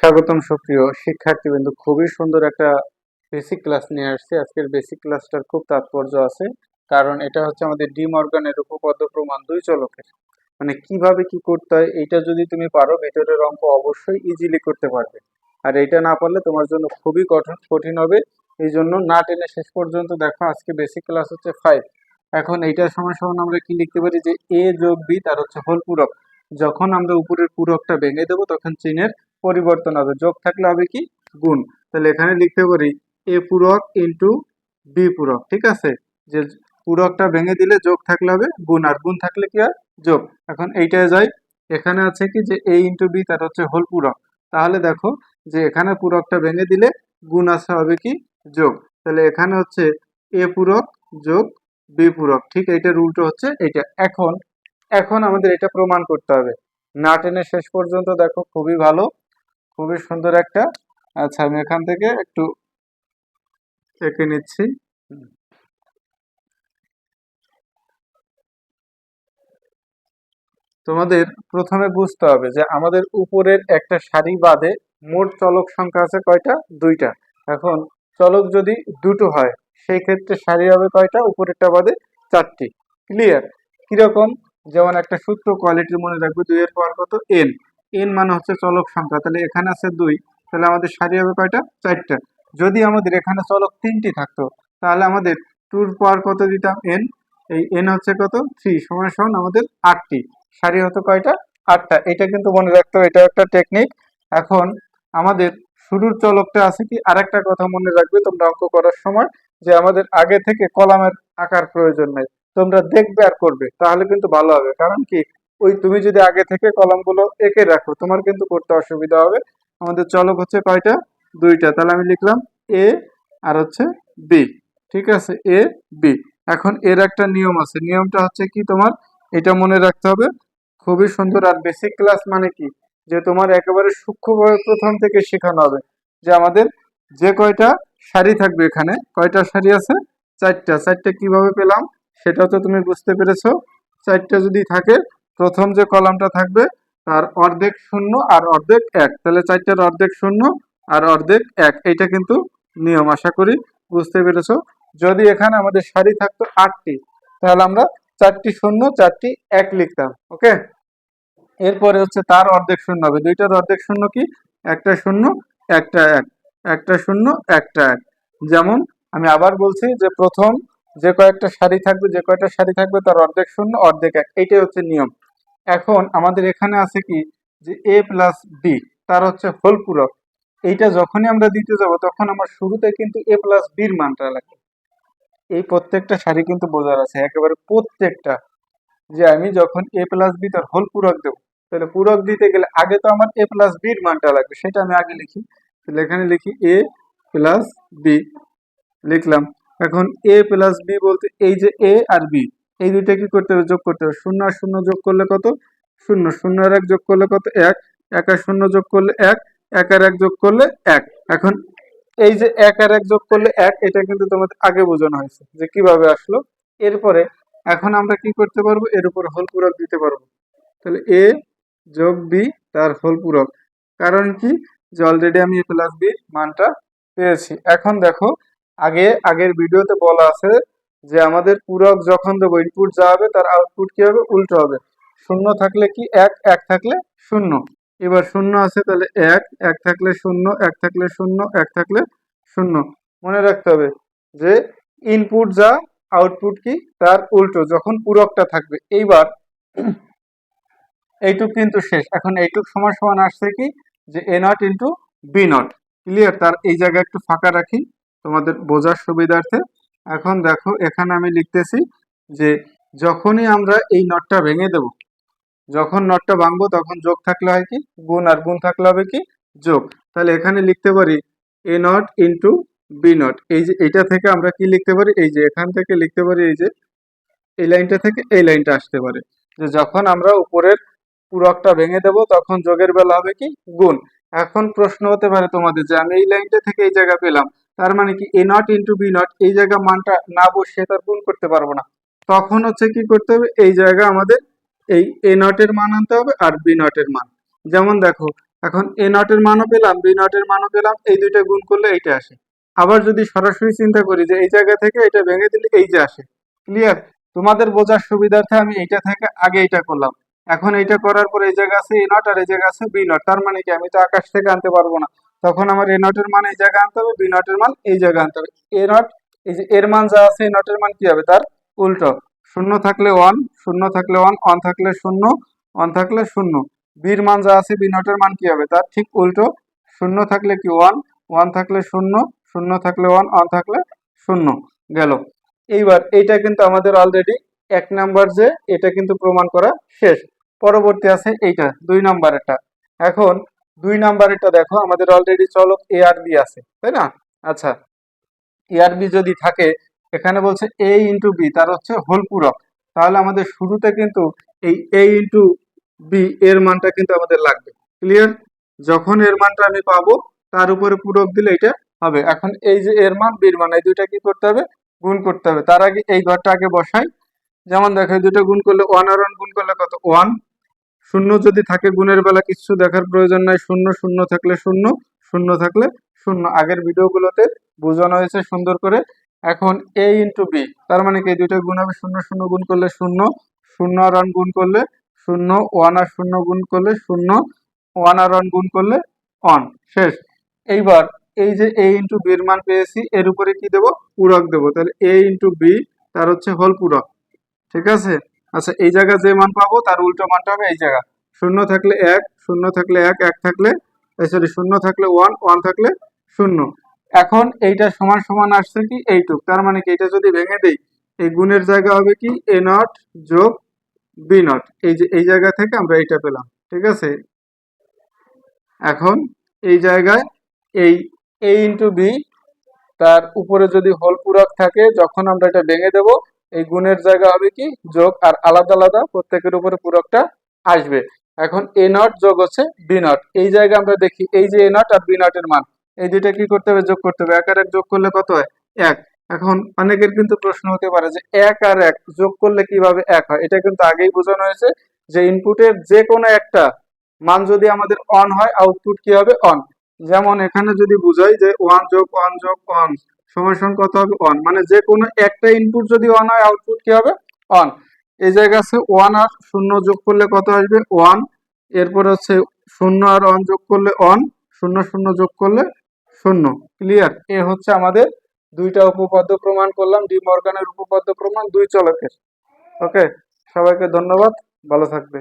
স্বাগতম, সুপ্রিয় শিক্ষার্থীবৃন্দ। খুবই সুন্দর একটা বেসিক ক্লাস নিয়ে আসছে। আজকের বেসিক ক্লাসটার খুব তাৎপর্য আছে, কারণ এটা হচ্ছে আমাদের ডিম অর্গানের উপপাদ্য প্রমাণ দুই চলকের। মানে কীভাবে কি করতে হয়, এটা যদি তুমি পারো, ভেতরের অঙ্ক অবশ্যই ইজিলি করতে পারবে। আর এটা না পারলে তোমার জন্য খুবই কঠিন কঠিন হবে। এই জন্য না টেনে শেষ পর্যন্ত দেখো, আজকে বেসিক ক্লাস হচ্ছে ফাইভ এখন এইটার সময় সমান আমরা কি লিখতে পারি যে এ যোগ বি তার হচ্ছে হোল পূরক। যখন আমরা উপরের পূরকটা ভেঙে দেবো, তখন চিহ্নের পরিবর্তন হবে। যোগ থাকলে হবে কি? গুণ। তাহলে এখানে লিখতে পারি এ পূরক ইন্টু বি পূরক, ঠিক আছে? যে পূরকটা ভেঙে দিলে যোগ থাকলে হবে গুণ, আর গুণ থাকলে কি হয়? যোগ। এখন এইটায় যাই, এখানে আছে কি যে এ ইন্টু বি তার হচ্ছে হোল পূরক। তাহলে দেখো যে এখানে পূরকটা ভেঙে দিলে গুণ আছে হবে কি? যোগ। তাহলে এখানে হচ্ছে এ পূরক যোগ বি পূরক, ঠিক এইটার উল্টো হচ্ছে এইটা। এখন এখন আমাদের এটা প্রমাণ করতে হবে। না টেনে শেষ পর্যন্ত দেখো, খুবই ভালো। খুবই সুন্দর একটা। আচ্ছা আমি এখান থেকে একটু এঁকে নিচ্ছি। তোমাদের প্রথমে বুঝতে হবে যে আমাদের উপরের একটা সারি বাদে মোট চলক সংখ্যা আছে কয়টা? দুইটা। এখন চলক যদি দুটো হয়, সেই ক্ষেত্রে সারি হবে কয়টা? উপরেরটা বাদে চারটি। ক্লিয়ার কীরকম? যেমন একটা সূত্র কোয়ালিটির মনে রাখবে, দুইয়ের পাওয়ার কত? এন এন মানে হচ্ছে চলক সংখ্যা। তাহলে এখানে আছে দুই, তাহলে আমাদের সারি হবে কয়টা? চারটা। যদি আমাদের এখানে চলক তিনটি থাকতো, তাহলে আমাদের টুর পাওয়ার কত দিতাম? এন এই এন হচ্ছে কত? থ্রি, সমান সমান আমাদের আটটি। সারি হতো কয়টা? আটটা। এটা কিন্তু মনে রাখতে এটা একটা টেকনিক এখন আমাদের শুরুর চলকটা আছে কি? আরেকটা কথা মনে রাখবে তোমরা অঙ্ক করার সময়, যে আমাদের আগে থেকে কলামের আকার প্রয়োজন নাই। তোমরা দেখবে আর করবে, তাহলে কিন্তু ভালো হবে। কারণ কি? ওই তুমি যদি আগে থেকে কলামগুলো এঁকে রাখো, তোমার কিন্তু করতে অসুবিধা হবে। আমাদের চলক হচ্ছে কয়টা? দুইটা। তাহলে আমি লিখলাম এ আর হচ্ছে বি। ঠিক আছে? A, B. এখন এর একটা নিয়ম আছে। নিয়মটা হচ্ছে কি তোমার? এটা মনে রাখতে হবে। খুবই সুন্দর আর বেসিক ক্লাস মানে কি? যে তোমার একেবারে সূক্ষ্মভাবে প্রথম থেকে শেখানো হবে। যে আমাদের যে কয়টা শাড়ি থাকবে এখানে, কয়টা শাড়ি আছে? চারটা। চারটা কীভাবে পেলাম? সেটা তো তুমি বুঝতে পেরেছ। চারটা যদি থাকে প্রথম যে কলামটা থাকবে, তার অর্ধেক শূন্য আর অর্ধেক এক। তাহলে চারটার অর্ধেক শূন্য আর অর্ধেক এক। এইটা কিন্তু নিয়ম, আশা করি বুঝতে পেরেছ। যদি এখানে আমাদের সারি থাকতো আটটি, তাহলে আমরা চারটি শূন্য, চারটি এক লিখতাম, ওকে? এরপরে হচ্ছে তার অর্ধেক শূন্য হবে। দুইটার অর্ধেক শূন্য কি? একটা শূন্য, একটা এক। একটা শূন্য, একটা এক। যেমন আমি আবার বলছি যে প্রথম যে কয়েকটা সারি থাকবে, যে কয়টা সারি থাকবে, তার অর্ধেক শূন্য, অর্ধেক এক। এইটাই হচ্ছে নিয়ম। এখন আমাদের এখানে আছে কি? যে এ প্লাস বি তার হচ্ছে হোল পূরক এইটা যখনই আমরা দিতে যাব, তখন আমার শুরুতে কিন্তু এ প্লাস বির মানটা লাগে এই প্রত্যেকটা সারি কিন্তু বোঝার আছে, একেবারে প্রত্যেকটা। যে আমি যখন এ প্লাস বি তার হোল পূরক দেবো, তাহলে পূরক দিতে গেলে আগে তো আমার এ প্লাস বির মানটা লাগবে, সেটা আমি আগে লিখি। তাহলে এখানে লিখি এ প্লাস বি লিখলাম। এখন এ প্লাস বি বলতে এই যে এ আর বি এই দুইটা কি করতে হবে? যোগ করতে হবে। শূন্য আর শূন্য যোগ করলে কত? শূন্য। শূন্য আর এক যোগ করলে কত? এক। এক আর শূন্য যোগ করলে এক। এক আর এক যোগ করলে এক। এখন এই যে এক আর এক যোগ করলে এক, এটা কিন্তু তোমাদের আগে বোঝানো হয়েছে যে কীভাবে আসলো। এরপরে এখন আমরা কি করতে পারব? এর উপর হোল পূরক দিতে পারব। তাহলে এ যোগ বি তার হোল পূরক। কারণ কি? যে অলরেডি আমি এ প্লাস বি মানটা পেয়েছি। এখন দেখো, আগে, আগের ভিডিওতে বলা আছে যে আমাদের পূরক যখন দেবো ইনপুট যা হবে, তার আউটপুট কি হবে? উল্টো হবে। শূন্য থাকলে কি? এক এক থাকলে শূন্য। এবার শূন্য আছে, তাহলে এক এক থাকলে শূন্য, এক থাকলে শূন্য, এক থাকলে শূন্য। মনে রাখতে হবে যে ইনপুট যা আউটপুট কি? তার উল্টো, যখন পূরকটা থাকবে। এইবার এইটুক কিন্তু শেষ। এখন এইটুক সমান সমান আসছে কি? যে A not into B not clear তার এই জায়গায় একটু ফাঁকা রাখি। তোমাদের বোঝার সুবিধার্থে এখন দেখো, এখানে আমি লিখতেছি যে যখনই আমরা এই নটটা ভেঙে দেব, যখন নটটা ভাঙবো তখন যোগ থাকলে হয় কি? গুণ আর গুণ থাকলে হবে কি? যোগ। তাহলে এখানে লিখতে পারি A not into B not এই যে এইটা থেকে আমরা কি লিখতে পারি? এই যে এখান থেকে লিখতে পারি এই যে এই লাইনটা থেকে এই লাইনটা আসতে পারে। যে যখন আমরা উপরের পূরকটা ভেঙে দেব তখন যোগের বেলা হবে কি? গুণ। এখন প্রশ্ন হতে পারে তোমাদের যে আমি এই লাইনটা থেকে এই জায়গা পেলাম তার মানে কি A not into B not এই জায়গা মানটা না বসিয়ে তার গুণ করতে পারব না। তখন হচ্ছে কি করতে হবে? এই জায়গা আমাদের এই এ নটের মান আনতে হবে আর বি নটের মান। যেমন দেখো, এখন এ নটের মানও পেলাম বি নটের মানও পেলাম, এই দুইটা গুণ করলে এইটা আসে। আবার যদি সরাসরি চিন্তা করি যে এই জায়গা থেকে এটা ভেঙে দিলে এই যে আসে। ক্লিয়ার তোমাদের বোঝার সুবিধার্থে আমি এইটা থেকে আগে এটা করলাম। এখন এইটা করার পর এই জায়গা আছে এ নট আর এই জায়গা আছে বি নট তার মানে কি আমি তো আকাশ থেকে আনতে পারব না। তখন আমার এ নটের মান এই জায়গায় আনতে হবে বি নটের মান এই জায়গায় আনতে হবে। এ নট এই যে এর মান যা আছে এই নটের মান কি হবে? তার উল্টো। শূন্য থাকলে ওয়ান শূন্য থাকলে ওয়ান ওয়ান থাকলে শূন্য ওয়ান থাকলে শূন্য। বির মান যা আছে বি নটের মান কি হবে? তার ঠিক উল্টো। শূন্য থাকলে কি ওয়ান ওয়ান থাকলে শূন্য শূন্য থাকলে ওয়ান ওয়ান থাকলে শূন্য। গেল। এইবার এইটা কিন্তু আমাদের অলরেডি এক নাম্বার যে, এটা কিন্তু প্রমাণ করা শেষ। পরবর্তী আছে এইটা, দুই নাম্বারেরটা এখন দুই নাম্বারেরটা দেখো, আমাদের অলরেডি চলক এ আর বি আছে, তাই না? আচ্ছা এ আর বি যদি থাকে, এখানে বলছে এ ইন্টু বি তার হচ্ছে হোল পূরক। তাহলে আমাদের শুরুতে কিন্তু এই এ ইন্টু বি এর মানটা কিন্তু আমাদের লাগবে। ক্লিয়ার যখন এর মানটা আমি পাবো, তার উপরে পূরক দিলে এটা হবে। এখন এই যে এর মান বির মান, এই দুইটা কি করতে হবে? গুণ করতে হবে। তার আগে এই ঘরটা আগে বসাই। যেমন দেখো দুটো গুণ করলে ওয়ান আর ওয়ান গুণ করলে কত? ওয়ান শূন্য যদি থাকে গুণের বেলা, কিছু দেখার প্রয়োজন নাই। শূন্য শূন্য থাকলে শূন্য শূন্য থাকলে শূন্য। আগের ভিডিওগুলোতে বোঝানো হয়েছে সুন্দর করে। এখন এ ইন্টু বি তার মানে কি? দুইটা গুণ হবে, শূন্য শূন্য গুণ করলে শূন্য শূন্য আর ওয়ান গুণ করলে শূন্য ওয়ান আর শূন্য গুণ করলে শূন্য ওয়ান আর ওয়ান গুণ করলে ওয়ান শেষ। এইবার এই যে এ ইন্টু বির মান পেয়েছি, এর উপরে কি দেবো? পূরক দেবো। তাহলে এ ইন্টু বি তার হচ্ছে হল পূরক। ঠিক আছে? আচ্ছা এই জায়গা যে মান পাবো, তার উল্টো মানটা হবে এই জায়গা। শূন্য থাকলে এক, শূন্য থাকলে এক এক থাকলে সরি শূন্য থাকলে ওয়ান ওয়ান থাকলে শূন্য। এখন এইটা সমান সমান আসছে কি এইটুক। তার মানে কি এটা যদি ভেঙে দেই, এই গুণের জায়গা হবে কি এ নট যোগ বি নট এই যে, এই জায়গা থেকে আমরা এইটা পেলাম, ঠিক আছে? এখন এই জায়গায় এই এ ইন্টু বি তার উপরে যদি হোল পূরক থাকে, যখন আমরা এটা ভেঙে দেব এই গুণের জায়গা হবে কি? যোগ আর আলাদা আলাদা প্রত্যেকের উপরে পূরকটা আসবে। এখন এ নট যোগ হচ্ছে বি নট এই জায়গায় আমরা দেখি, এই যে এ নট আর বি নটের মান, এই দুইটা কি করতে হবে? যোগ করতে হবে। এক আর এক যোগ করলে কত হয়? এক। এখন অনেকের কিন্তু প্রশ্ন হতে পারে যে এক আর এক যোগ করলে কীভাবে এক হয়? এটা কিন্তু আগেই বোঝানো হয়েছে যে ইনপুটের যে কোনো একটা মান যদি আমাদের অন হয় আউটপুট কি হবে? অন যেমন এখানে যদি বুঝাই যে ওয়ান যোগ ওয়ান যোগ ওয়ান সমান সমান কত হবে অন মানে যে কোনো একটা ইনপুট যদি অন হয় আউটপুট কি হবে? অন এই জায়গা আছে ওয়ান আর শূন্য যোগ করলে কত আসবে? ওয়ান এরপর হচ্ছে শূন্য আর অন যোগ করলে অন শূন্য শূন্য যোগ করলে শূন্য। ক্লিয়ার এ হচ্ছে আমাদের দুইটা উপপাদ্য প্রমাণ করলাম। ডি মর্গানের উপপাদ্য প্রমাণ, দুই চলকের। ওকে সবাইকে ধন্যবাদ। ভালো থাকবে।